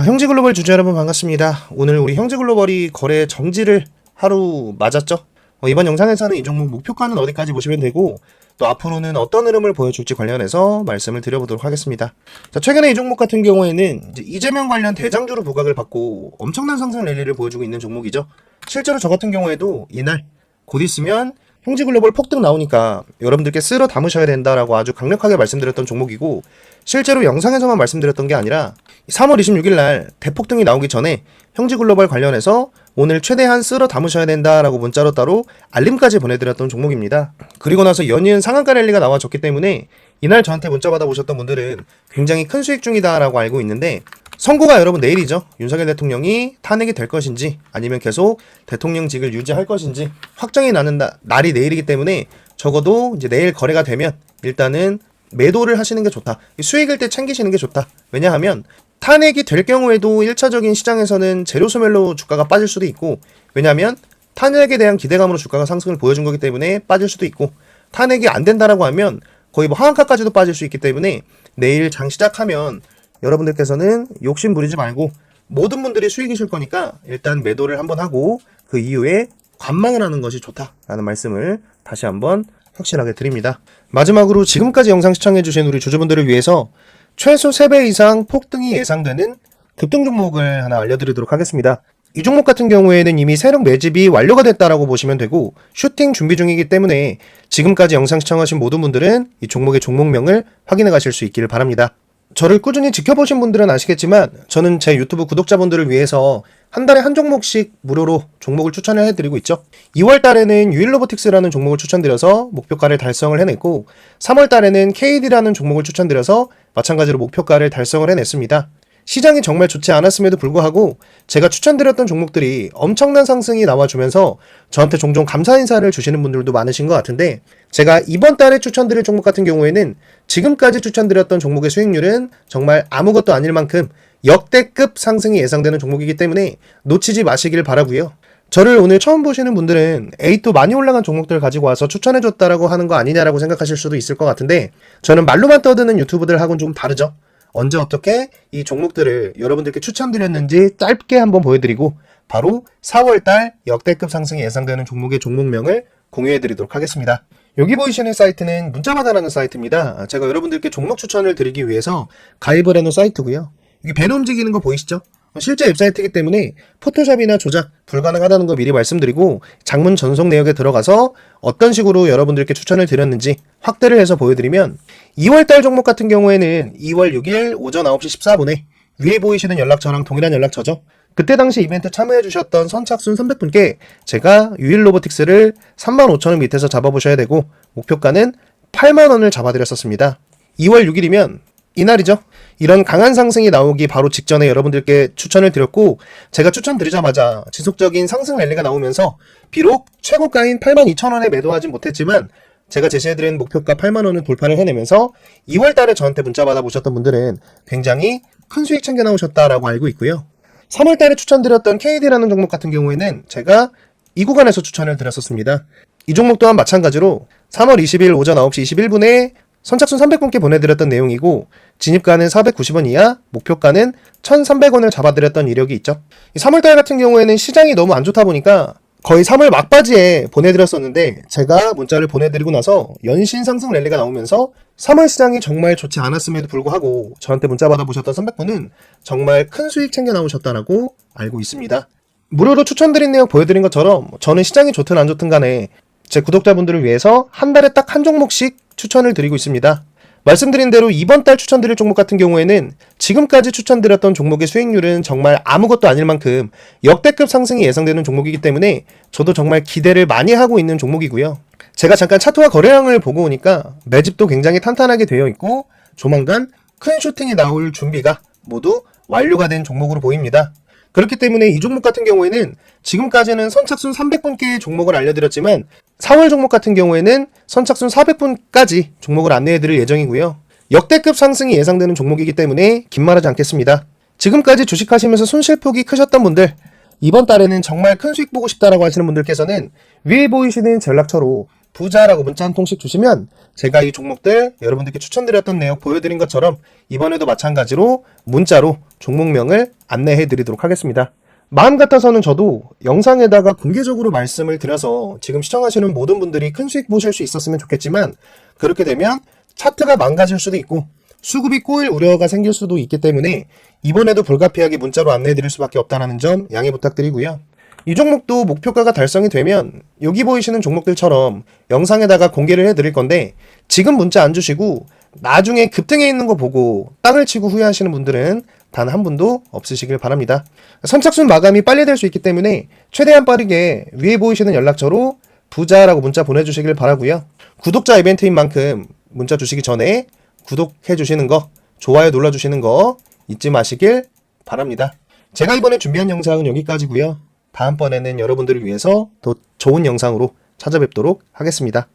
자, 형제글로벌 주주 여러분 반갑습니다. 오늘 우리 형제글로벌이 거래 정지를 하루 맞았죠? 어, 이번 영상에서는 이 종목 목표가는 어디까지 보시면 되고 또 앞으로는 어떤 흐름을 보여줄지 관련해서 말씀을 드려보도록 하겠습니다. 자, 최근에 이 종목 같은 경우에는 이제 이재명 관련 대장주로 부각을 받고 엄청난 상승 랠리를 보여주고 있는 종목이죠. 실제로 저 같은 경우에도 이날 곧 있으면 형제 글로벌 폭등 나오니까 여러분들께 쓸어 담으셔야 된다라고 아주 강력하게 말씀드렸던 종목이고 실제로 영상에서만 말씀드렸던 게 아니라 3월 26일 날 대폭등이 나오기 전에 형제 글로벌 관련해서 오늘 최대한 쓸어 담으셔야 된다라고 문자로 따로 알림까지 보내드렸던 종목입니다. 그리고 나서 연이은 상한가 랠리가 나와줬기 때문에 이날 저한테 문자 받아보셨던 분들은 굉장히 큰 수익 중이다라고 알고 있는데 선고가 여러분 내일이죠. 윤석열 대통령이 탄핵이 될 것인지 아니면 계속 대통령직을 유지할 것인지 확정이 나는 나- 날이 내일이기 때문에 적어도 이제 내일 거래가 되면 일단은 매도를 하시는 게 좋다. 이 수익일 때 챙기시는 게 좋다. 왜냐하면 탄핵이 될 경우에도 1차적인 시장에서는 재료 소멸로 주가가 빠질 수도 있고 왜냐하면 탄핵에 대한 기대감으로 주가가 상승을 보여준 거기 때문에 빠질 수도 있고 탄핵이 안 된다라고 하면 거의 뭐 하한가까지도 빠질 수 있기 때문에 내일 장 시작하면 여러분들께서는 욕심 부리지 말고 모든 분들이 수익이실 거니까 일단 매도를 한번 하고 그 이후에 관망을 하는 것이 좋다라는 말씀을 다시 한번 확실하게 드립니다. 마지막으로 지금까지 영상 시청해주신 우리 주주분들을 위해서 최소 3배 이상 폭등이 예상되는 급등 종목을 하나 알려드리도록 하겠습니다. 이 종목 같은 경우에는 이미 세력 매집이 완료가 됐다라고 보시면 되고 슈팅 준비 중이기 때문에 지금까지 영상 시청하신 모든 분들은 이 종목의 종목명을 확인해 가실 수 있기를 바랍니다. 저를 꾸준히 지켜보신 분들은 아시겠지만 저는 제 유튜브 구독자분들을 위해서 한 달에 한 종목씩 무료로 종목을 추천을 해드리고 있죠. 2월 달에는 유일로보틱스라는 종목을 추천드려서 목표가를 달성을 해냈고 3월 달에는 KD라는 종목을 추천드려서 마찬가지로 목표가를 달성을 해냈습니다. 시장이 정말 좋지 않았음에도 불구하고 제가 추천드렸던 종목들이 엄청난 상승이 나와주면서 저한테 종종 감사 인사를 주시는 분들도 많으신 것 같은데 제가 이번 달에 추천드릴 종목 같은 경우에는 지금까지 추천드렸던 종목의 수익률은 정말 아무것도 아닐 만큼 역대급 상승이 예상되는 종목이기 때문에 놓치지 마시길 바라고요. 저를 오늘 처음 보시는 분들은 에이또 많이 올라간 종목들 가지고 와서 추천해줬다라고 하는 거 아니냐라고 생각하실 수도 있을 것 같은데 저는 말로만 떠드는 유튜브들하고는 좀 다르죠. 언제 어떻게 이 종목들을 여러분들께 추천드렸는지 짧게 한번 보여드리고 바로 4월달 역대급 상승이 예상되는 종목의 종목명을 공유해드리도록 하겠습니다. 여기 보이시는 사이트는 문자마다라는 사이트입니다. 제가 여러분들께 종목 추천을 드리기 위해서 가입을 해놓은 사이트고요. 여기 배너 움직이는 거 보이시죠? 실제 웹사이트이기 때문에 포토샵이나 조작 불가능하다는 거 미리 말씀드리고 장문 전송 내역에 들어가서 어떤 식으로 여러분들께 추천을 드렸는지 확대를 해서 보여드리면 2월달 종목 같은 경우에는 2월 6일 오전 9시 14분에 위에 보이시는 연락처랑 동일한 연락처죠. 그때 당시 이벤트 참여해 주셨던 선착순 300분께 제가 유일 로보틱스를 35,000원 밑에서 잡아보셔야 되고 목표가는 8만원을 잡아드렸었습니다. 2월 6일이면 이날이죠. 이런 강한 상승이 나오기 바로 직전에 여러분들께 추천을 드렸고 제가 추천드리자마자 지속적인 상승 랠리가 나오면서 비록 최고가인 82,000원에 매도하진 못했지만 제가 제시해드린 목표가 8만원을 돌파를 해내면서 2월 달에 저한테 문자 받아보셨던 분들은 굉장히 큰 수익 챙겨 나오셨다라고 알고 있고요. 3월 달에 추천드렸던 KD라는 종목 같은 경우에는 제가 이 구간에서 추천을 드렸었습니다. 이 종목 또한 마찬가지로 3월 20일 오전 9시 21분에 선착순 300분께 보내드렸던 내용이고 진입가는 490원 이하, 목표가는 1,300원을 잡아드렸던 이력이 있죠. 3월달 같은 경우에는 시장이 너무 안 좋다 보니까 거의 3월 막바지에 보내드렸었는데 제가 문자를 보내드리고 나서 연신 상승 랠리가 나오면서 3월 시장이 정말 좋지 않았음에도 불구하고 저한테 문자 받아보셨던 300분은 정말 큰 수익 챙겨 나오셨다라고 알고 있습니다. 무료로 추천드린 내용 보여드린 것처럼 저는 시장이 좋든 안 좋든 간에 제 구독자분들을 위해서 한 달에 딱 한 종목씩 추천을 드리고 있습니다. 말씀드린 대로 이번 달 추천드릴 종목 같은 경우에는 지금까지 추천드렸던 종목의 수익률은 정말 아무것도 아닐 만큼 역대급 상승이 예상되는 종목이기 때문에 저도 정말 기대를 많이 하고 있는 종목이고요. 제가 잠깐 차트와 거래량을 보고 오니까 매집도 굉장히 탄탄하게 되어 있고 조만간 큰 슈팅이 나올 준비가 모두 완료가 된 종목으로 보입니다. 그렇기 때문에 이 종목 같은 경우에는 지금까지는 선착순 300분께 종목을 알려드렸지만 4월 종목 같은 경우에는 선착순 400분까지 종목을 안내해드릴 예정이고요. 역대급 상승이 예상되는 종목이기 때문에 긴 말하지 않겠습니다. 지금까지 주식하시면서 손실폭이 크셨던 분들 이번 달에는 정말 큰 수익 보고 싶다라고 하시는 분들께서는 위에 보이시는 전락처로 부자라고 문자 한 통씩 주시면 제가 이 종목들 여러분들께 추천드렸던 내용 보여드린 것처럼 이번에도 마찬가지로 문자로 종목명을 안내해 드리도록 하겠습니다. 마음 같아서는 저도 영상에다가 공개적으로 말씀을 드려서 지금 시청하시는 모든 분들이 큰 수익 보실 수 있었으면 좋겠지만 그렇게 되면 차트가 망가질 수도 있고 수급이 꼬일 우려가 생길 수도 있기 때문에 이번에도 불가피하게 문자로 안내해 드릴 수밖에 없다는 점 양해 부탁드리고요. 이 종목도 목표가가 달성이 되면 여기 보이시는 종목들처럼 영상에다가 공개를 해드릴 건데 지금 문자 안 주시고 나중에 급등해 있는 거 보고 땅을 치고 후회하시는 분들은 단 한 분도 없으시길 바랍니다. 선착순 마감이 빨리 될 수 있기 때문에 최대한 빠르게 위에 보이시는 연락처로 부자라고 문자 보내주시길 바라고요. 구독자 이벤트인 만큼 문자 주시기 전에 구독해 주시는 거, 좋아요 눌러 주시는 거 잊지 마시길 바랍니다. 제가 이번에 준비한 영상은 여기까지고요. 다음번에는 여러분들을 위해서 더 좋은 영상으로 찾아뵙도록 하겠습니다.